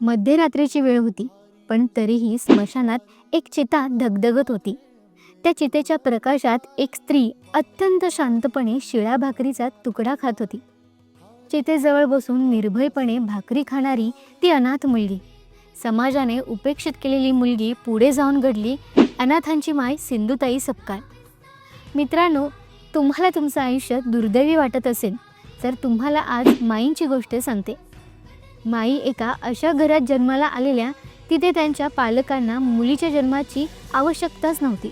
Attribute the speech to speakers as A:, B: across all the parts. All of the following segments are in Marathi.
A: मध्यरात्रीची वेळ होती पण तरीही स्मशानात एक चिता धगधगत होती. त्या चितेच्या प्रकाशात एक स्त्री अत्यंत शांतपणे शिळा भाकरीचा तुकडा खात होती. चितेजवळ बसून निर्भयपणे भाकरी खाणारी ती अनाथ मुलगी. समाजाने उपेक्षित केलेली मुलगी पुढे जाऊन घडली अनाथांची माय सिंधुताई सपकाळ. मित्रांनो तुम्हाला तुमचं आयुष्य दुर्दैवी वाटत असेल तर तुम्हाला आज माईंची गोष्ट सांगते. माई एका अशा घरात जन्माला आलेल्या तिथे त्यांच्या पालकांना मुलीच्या जन्माची आवश्यकताच नव्हती.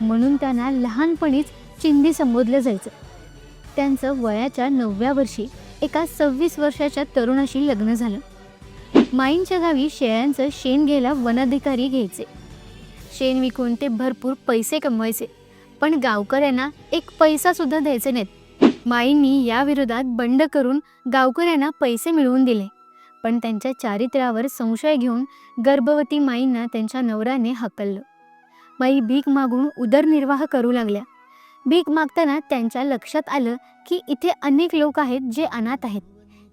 A: म्हणून त्यांना लहानपणीच चिंधी संबोधलं जायचं. त्यांचं वयाच्या नवव्या वर्षी एका सव्वीस वर्षाच्या तरुणाशी लग्न झालं. माईंच्या गावी शेळ्यांचं शेण घ्यायला वनाधिकारी घ्यायचे. शेण विकून ते भरपूर पैसे कमवायचे पण गावकऱ्यांना एक पैसा सुद्धा द्यायचे नाहीत. माईंनी याविरोधात बंड करून गावकऱ्यांना पैसे मिळवून दिले. पण त्यांच्या चारित्र्यावर संशय घेऊन गर्भवती माईंना त्यांच्या नवऱ्याने हकललं. माई भीक मागून उदरनिर्वाह करू लागल्या. भीक मागताना त्यांच्या लक्षात आलं की इथे अनेक लोक आहेत जे अनाथ आहेत.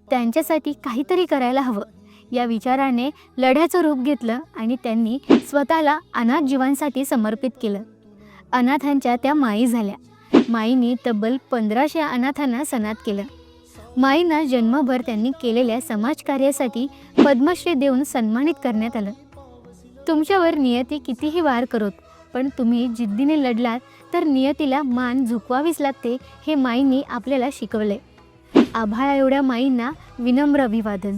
A: त्यांच्यासाठी काहीतरी करायला हवं. या विचाराने लढ्याचं रूप घेतलं आणि त्यांनी स्वतःला अनाथ जीवांसाठी समर्पित केलं. अनाथांच्या त्या माई झाल्या. माईंनी तब्बल पंधराशे अनाथांना सनात केलं. माईंना जन्मभर त्यांनी केलेल्या समाजकार्यासाठी पद्मश्री देऊन सन्मानित करण्यात आलं. तुमच्यावर नियती कितीही वार करोत पण तुम्ही जिद्दीने लढलात तर नियतीला मान झुकवावीच लागते हे माईंनी आपल्याला शिकवले आभाळा एवढ्या माईंना विनम्र अभिवादन.